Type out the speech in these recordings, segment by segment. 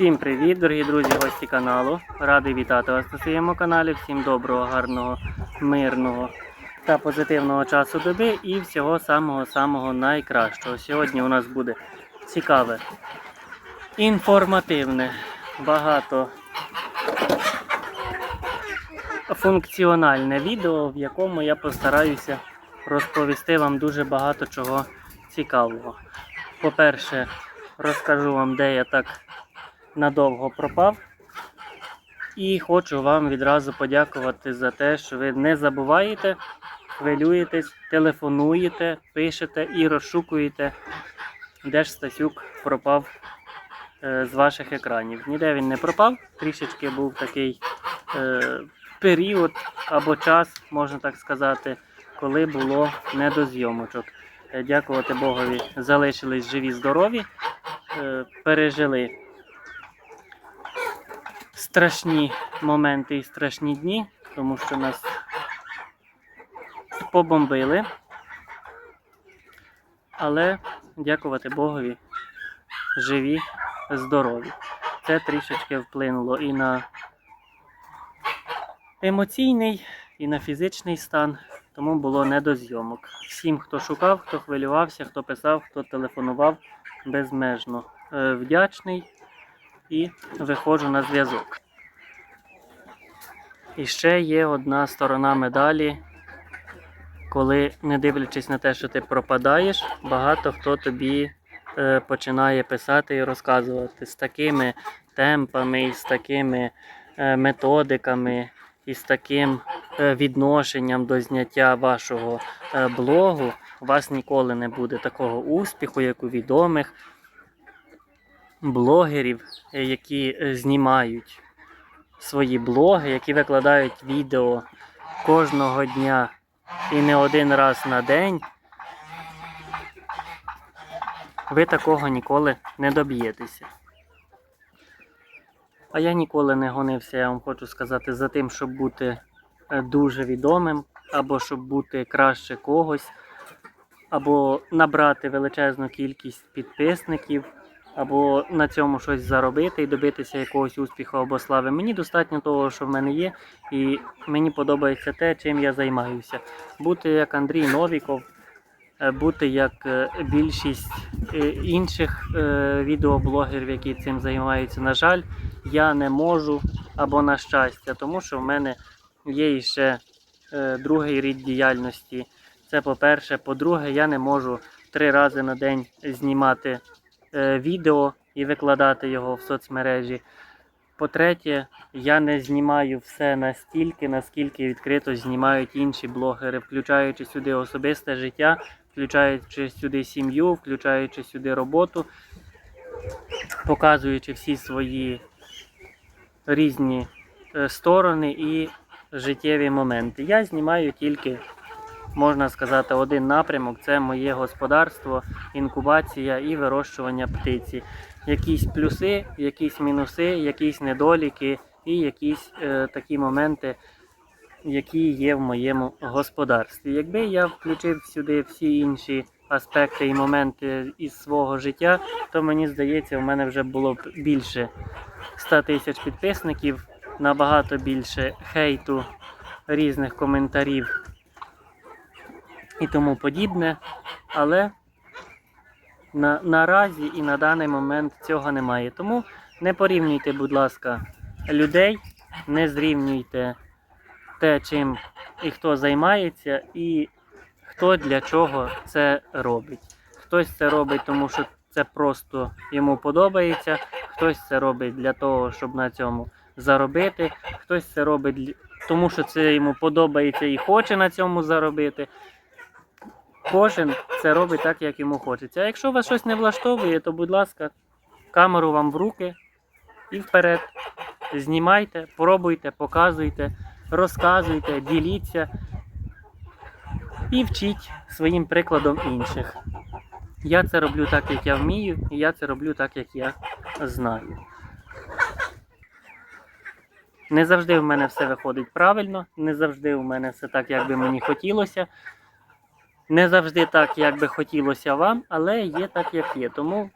Всім привіт, дорогі друзі, гості каналу. Радий вітати вас на своєму каналі. Всім доброго, гарного, мирного та позитивного часу доби і всього самого-самого найкращого. Сьогодні у нас буде цікаве, інформативне, багато функціональне відео, в якому я постараюся розповісти вам дуже багато чого цікавого. По-перше, розкажу вам, де я так надовго пропав. І хочу вам відразу подякувати за те, що ви не забуваєте, хвилюєтесь, телефонуєте, пишете і розшукуєте, де ж Стасюк пропав е, з ваших екранів. Ніде він не пропав, трішечки був такий е, період або час, можна так сказати, коли було не до зйомочок. Е, Дякувати Богові, залишились живі, здорові, е, пережили страшні моменти і страшні дні, тому що нас побомбили. Але дякувати Богові, живі, здорові. Це трішечки вплинуло і на емоційний, і на фізичний стан, тому було не до зйомок. Всім, хто шукав, хто хвилювався, хто писав, хто телефонував, безмежно е, вдячний і виходжу на зв'язок. І ще є одна сторона медалі, коли, не дивлячись на те, що ти пропадаєш, багато хто тобі е, починає писати і розказувати з такими темпами, і з такими е, методиками, і з таким е, відношенням до зняття вашого е, блогу. У вас ніколи не буде такого успіху, як у відомих блогерів, е, які е, знімають свої блоги, які викладають відео кожного дня і не один раз на день, ви такого ніколи не доб'єтеся. А я ніколи не гонився, я вам хочу сказати, за тим, щоб бути е, дуже відомим, або щоб бути краще когось, або набрати величезну кількість підписників або на цьому щось заробити і добитися якогось успіху або слави. Мені достатньо того, що в мене є, і мені подобається те, чим я займаюся. Бути як Андрій Новіков, е, бути як е, більшість е, інших відеоблогерів, які цим займаються. На жаль, я не можу або на щастя, тому що в мене є ще другий рід діяльності. Це по-перше. По-друге, я не можу три рази на день знімати відео і викладати його в соцмережі. По-третє, я не знімаю все настільки, наскільки відкрито знімають інші блогери, включаючи сюди особисте життя, включаючи сюди сім'ю, включаючи сюди роботу, показуючи всі свої різні е, сторони і життєві моменти. Я знімаю тільки можна сказати, один напрямок це моє господарство, інкубація і вирощування птиці. Якісь плюси, якісь мінуси, якісь недоліки і якісь е, такі моменти, які є в моєму господарстві. Якби я включив сюди всі інші аспекти і моменти із свого життя, то мені здається, в мене вже було б більше 100 тисяч підписників, набагато більше хейту, різних коментарів і тому подібне. Але на, наразі і на даний момент цього немає. Тому не порівнюйте, будь ласка, людей, не зрівнюйте те, чим і хто займається, і хто для чого це робить. Хтось це робить, тому що це просто йому подобається, хтось це робить для того, щоб на цьому заробити, хтось це робить тому, що це йому подобається і хоче на цьому заробити. Кожен це робить так, як йому хочеться. А якщо вас щось не влаштовує, то будь ласка, камеру вам в руки і вперед. Знімайте, пробуйте, показуйте, розказуйте, діліться і вчіть своїм прикладом інших. Я це роблю так, як я вмію, і я це роблю так, як я знаю. Не завжди в мене все виходить правильно, не завжди в мене все так, як би мені хотілося. Не завжди так, як би хотілося вам, але є так, як є. Тому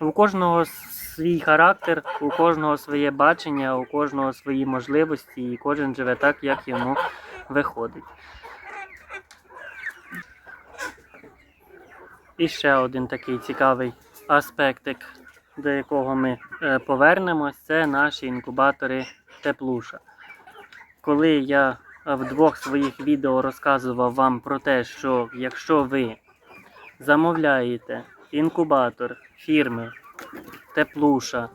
у кожного свій характер, у кожного своє бачення, у кожного свої можливості, і кожен живе так, як йому виходить. І ще один такий цікавий аспектик, до якого ми е, повернемось, це наші інкубатори теплуша. Коли я в двох своїх відео розказував вам про те, що якщо ви замовляєте інкубатор фірми Теплуша,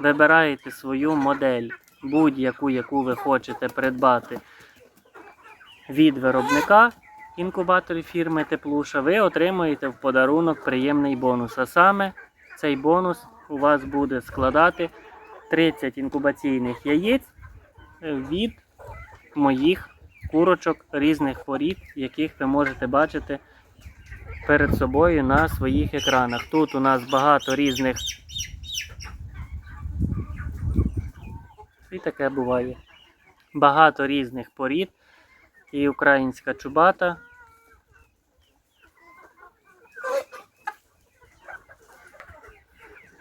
вибираєте свою модель, будь-яку, яку ви хочете придбати від виробника інкубаторів фірми Теплуша, ви отримаєте в подарунок приємний бонус. А саме цей бонус у вас буде складати 30 інкубаційних яєць від моїх курочок різних порід, яких ви можете бачити перед собою на своїх екранах. Тут у нас багато різних. І таке буває. Багато різних порід. І українська чубата.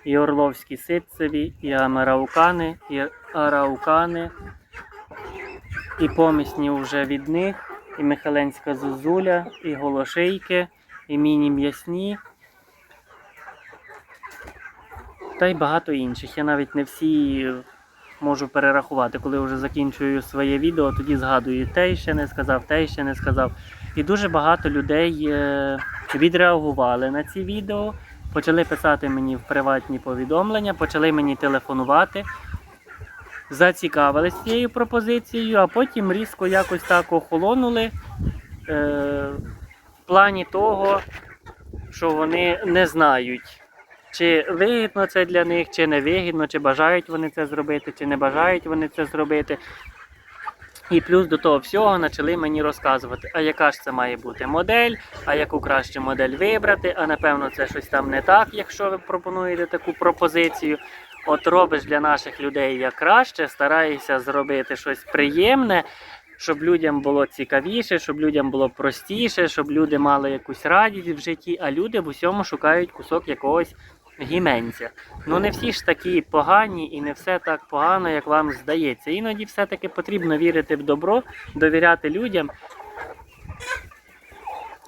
І орловські ситцеві, і амераукани, і араукани, і помісні вже від них, і Михаленська зозуля, і голошейки, і міні-м'ясні. Та й багато інших. Я навіть не всі можу перерахувати. Коли вже закінчую своє відео, тоді згадую, те ще не сказав, те ще не сказав. І дуже багато людей е, відреагували на ці відео, почали писати мені в приватні повідомлення, почали мені телефонувати, зацікавились цією пропозицією, а потім різко якось так охолонули. Е, в плані того, що вони не знають. Чи вигідно це для них, чи не вигідно, чи бажають вони це зробити, чи не бажають вони це зробити. І плюс до того всього почали мені розказувати, а яка ж це має бути модель, а яку краще модель вибрати, а напевно це щось там не так, якщо ви пропонуєте таку пропозицію. От робиш для наших людей як краще, стараєшся зробити щось приємне, щоб людям було цікавіше, щоб людям було простіше, щоб люди мали якусь радість в житті, а люди в усьому шукають кусок якогось гіменця. Ну не всі ж такі погані і не все так погано, як вам здається. Іноді все-таки потрібно вірити в добро, довіряти людям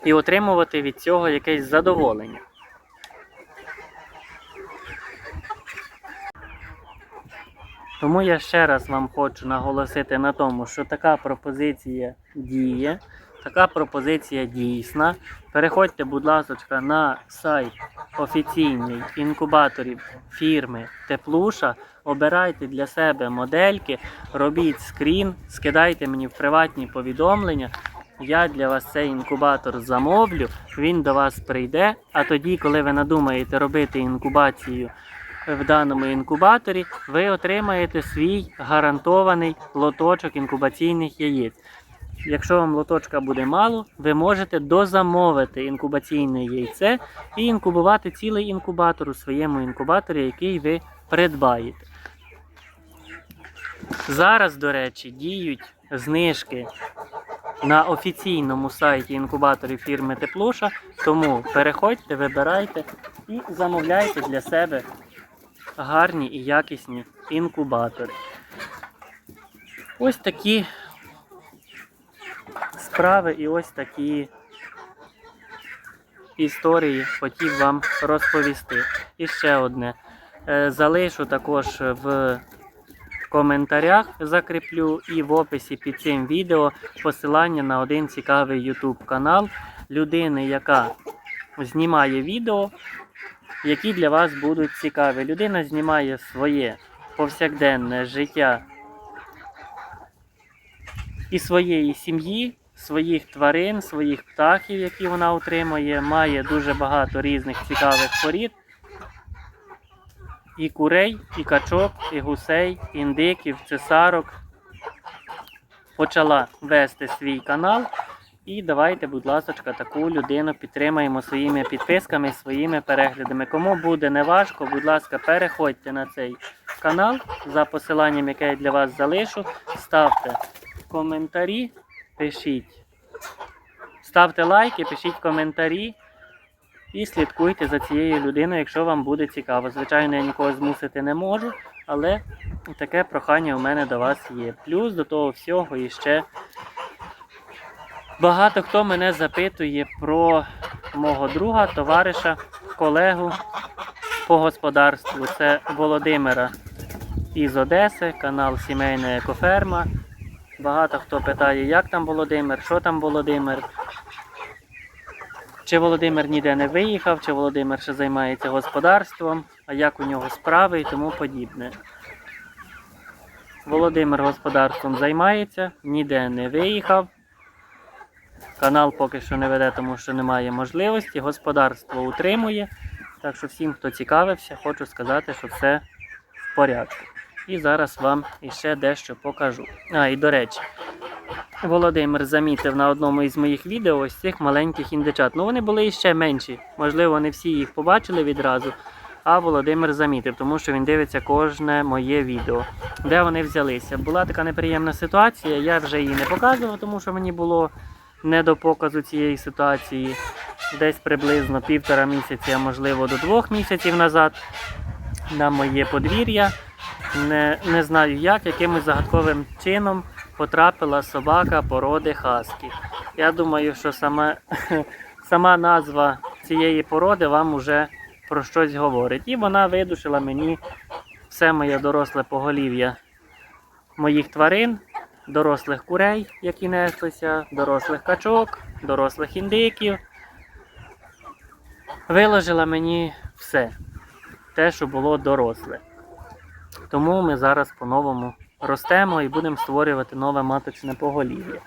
і отримувати від цього якесь задоволення. Тому я ще раз вам хочу наголосити на тому, що така пропозиція діє, така пропозиція дійсна. Переходьте, будь ласка, на сайт офіційний інкубаторів фірми Теплуша, обирайте для себе модельки, робіть скрін, скидайте мені в приватні повідомлення. Я для вас цей інкубатор замовлю, він до вас прийде. А тоді, коли ви надумаєте робити інкубацію в даному інкубаторі, ви отримаєте свій гарантований лоточок інкубаційних яєць. Якщо вам лоточка буде мало, ви можете дозамовити інкубаційне яйце і інкубувати цілий інкубатор у своєму інкубаторі, який ви придбаєте. Зараз, до речі, діють знижки на офіційному сайті інкубаторів фірми Теплуша, тому переходьте, вибирайте і замовляйте для себе гарні і якісні інкубатори. Ось такі справи і ось такі історії хотів вам розповісти. І ще одне. Е, Залишу також в коментарях, закріплю і в описі під цим відео посилання на один цікавий YouTube канал людини, яка знімає відео, які для вас будуть цікаві. Людина знімає своє повсякденне життя і своєї сім'ї, своїх тварин, своїх птахів, які вона утримує, має дуже багато різних цікавих порід. І курей, і качок, і гусей, індиків, цесарок. Почала вести свій канал. І давайте, будь ласка, таку людину підтримаємо своїми підписками, своїми переглядами. Кому буде неважко, будь ласка, переходьте на цей канал за посиланням, яке я для вас залишу. Ставте коментарі, пишіть. Ставте лайки, пишіть коментарі. І слідкуйте за цією людиною, якщо вам буде цікаво. Звичайно, я нікого змусити не можу, але таке прохання у мене до вас є. Плюс до того всього іще багато хто мене запитує про мого друга, товариша, колегу по господарству. Це Володимира із Одеси, канал Сімейна Екоферма. Багато хто питає, як там Володимир, що там Володимир. Чи Володимир ніде не виїхав, чи Володимир ще займається господарством, а як у нього справи і тому подібне. Володимир господарством займається, ніде не виїхав. Канал поки що не веде, тому що немає можливості. Господарство утримує. Так що всім, хто цікавився, хочу сказати, що все в порядку. І зараз вам іще дещо покажу. А, і до речі, Володимир замітив на одному із моїх відео ось цих маленьких індичат. Ну вони були іще менші. Можливо, не всі їх побачили відразу. А Володимир замітив, тому що він дивиться кожне моє відео. Де вони взялися? Була така неприємна ситуація, я вже її не показував, тому що мені було не до показу цієї ситуації. Десь приблизно півтора місяці, а можливо до двох місяців назад на моє подвір'я. Не, не знаю як, якимось загадковим чином потрапила собака породи хаскі. Я думаю, що саме, сама назва цієї породи вам уже про щось говорить. І вона видушила мені все моє доросле поголів'я моїх тварин, дорослих курей, які неслися, дорослих качок, дорослих індиків. Виложила мені все, те, що було доросле. Тому ми зараз по-новому ростемо і будемо створювати нове маточне поголів'я.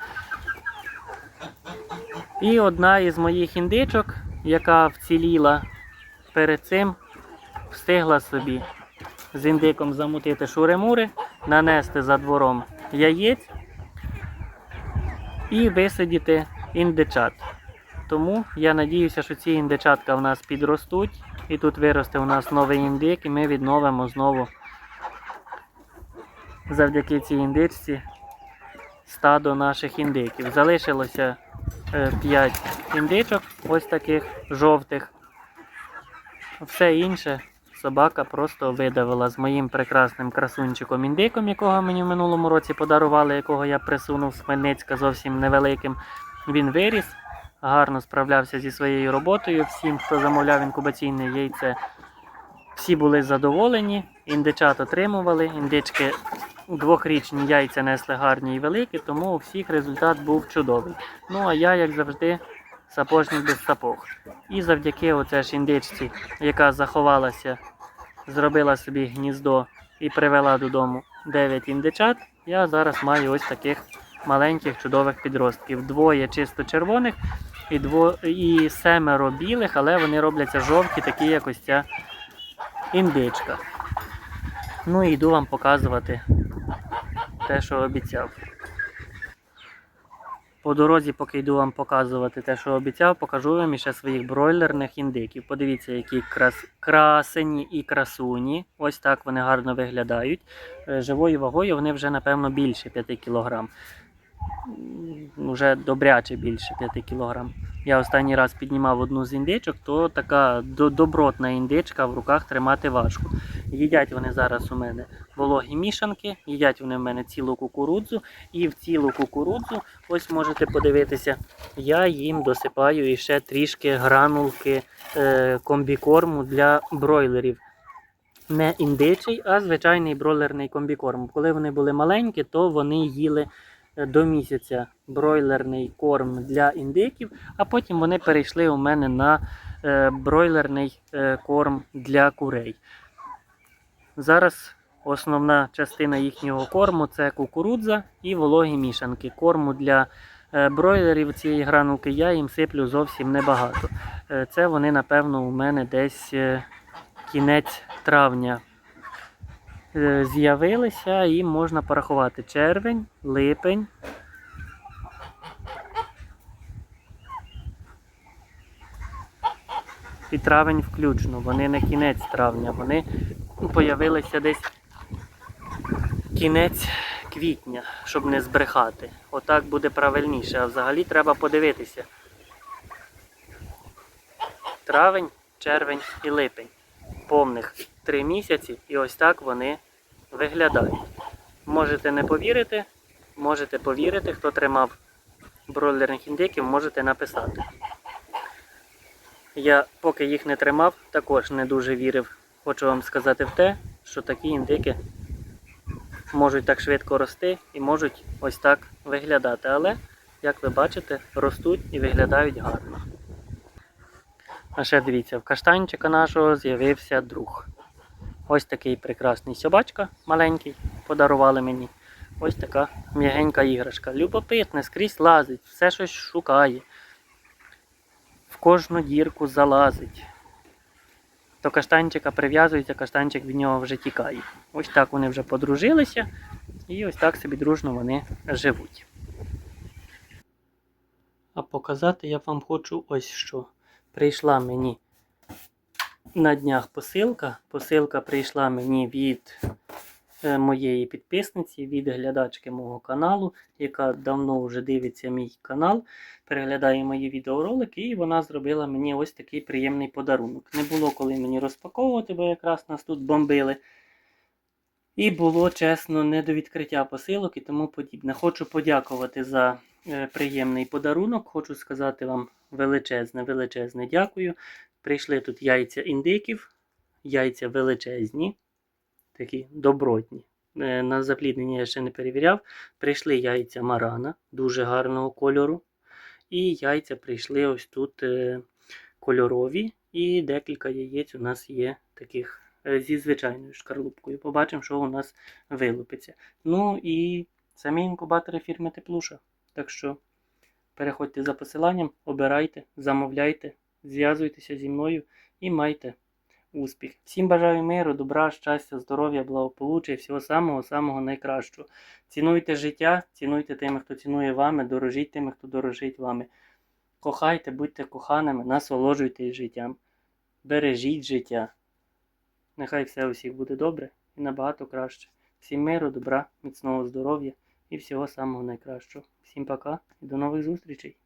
І одна із моїх індичок, яка вціліла перед цим, встигла собі з індиком замутити шури-мури, нанести за двором яєць і висадити індичат. Тому я надіюся, що ці індичатка в нас підростуть, і тут виросте у нас новий індик, і ми відновимо знову завдяки цій індичці стадо наших індиків. Залишилося 5 індичок, ось таких жовтих. Все інше собака просто видавила з моїм прекрасним красунчиком індиком, якого мені в минулому році подарували, якого я присунув з Хмельницька зовсім невеликим. Він виріс, гарно справлявся зі своєю роботою. Всім, хто замовляв інкубаційне яйце, всі були задоволені. Індичат отримували, індички двохрічні яйця несли гарні і великі, тому у всіх результат був чудовий. Ну а я, як завжди, сапожник без сапог. І завдяки оце ж індичці, яка заховалася, зробила собі гніздо і привела додому 9 індичат, я зараз маю ось таких маленьких чудових підростків. Двоє чисто червоних і, дво... і семеро білих, але вони робляться жовті, такі як ось ця індичка. Ну і йду вам показувати те, що обіцяв. По дорозі, поки йду вам показувати те, що обіцяв, покажу вам іще своїх бройлерних індиків. Подивіться, які крас... красені і красуні. Ось так вони гарно виглядають. Е, Живою вагою вони вже, напевно, більше 5 кг. Уже добряче більше 5 кг. Я останній раз піднімав одну з індичок, то така добротна індичка в руках тримати важко. Їдять вони зараз у мене вологі мішанки, їдять вони в мене цілу кукурудзу. І в цілу кукурудзу, ось можете подивитися, я їм досипаю іще трішки гранулки е, комбікорму для бройлерів. Не індичий, а звичайний бройлерний комбікорм. Коли вони були маленькі, то вони їли до місяця бройлерний корм для індиків, а потім вони перейшли у мене на е, бройлерний е, корм для курей. Зараз основна частина їхнього корму це кукурудза і вологі мішанки. Корму для е, бройлерів цієї гранулки я їм сиплю зовсім небагато. Це вони, напевно, у мене десь кінець травня з'явилися і можна порахувати червень, липень. І травень включно. Вони не кінець травня, вони появилися десь кінець квітня, щоб не збрехати. Отак буде правильніше. А взагалі треба подивитися. травень, червень і липень. Повних три місяці, і ось так вони виглядають. Можете не повірити, можете повірити, хто тримав бройлерних індиків, можете написати. Я поки їх не тримав, також не дуже вірив. Хочу вам сказати в те, що такі індики можуть так швидко рости і можуть ось так виглядати. Але, як ви бачите, ростуть і виглядають гарно. А ще дивіться, в каштанчика нашого з'явився друг. Ось такий прекрасний собачка маленький, подарували мені. Ось така м'ягенька іграшка. Любопитне, скрізь лазить, все щось шукає. В кожну дірку залазить. До каштанчика прив'язується, каштанчик від нього вже тікає. Ось так вони вже подружилися, і ось так собі дружно вони живуть. А показати я вам хочу ось що. Прийшла мені на днях посилка. Посилка прийшла мені від е, моєї підписниці, від глядачки мого каналу, яка давно вже дивиться мій канал, переглядає мої відеоролики, і вона зробила мені ось такий приємний подарунок. Не було коли мені розпаковувати, бо якраз нас тут бомбили. І було чесно не до відкриття посилок і тому подібне. Хочу подякувати за е, приємний подарунок. Хочу сказати вам величезне, величезне дякую. Прийшли тут яйця індиків, яйця величезні, такі добротні. Е, На запліднення я ще не перевіряв. Прийшли яйця марана дуже гарного кольору. І яйця прийшли ось тут е, кольорові. І декілька яєць у нас є таких е, зі звичайною шкарлупкою. Побачимо, що у нас вилупиться. Ну і самі інкубатори фірми Теплуша. Так що переходьте за посиланням, обирайте, замовляйте, зв'язуйтеся зі мною і майте успіх. Всім бажаю миру, добра, щастя, здоров'я, благополуччя і всього самого-самого найкращого. Цінуйте життя, цінуйте тими, хто цінує вами, дорожіть тими, хто дорожить вами. Кохайте, будьте коханими, насолоджуйтесь життям. Бережіть життя. Нехай все у всіх буде добре і набагато краще. Всім миру, добра, міцного здоров'я і всього самого найкращого. Всім пока і до нових зустрічей!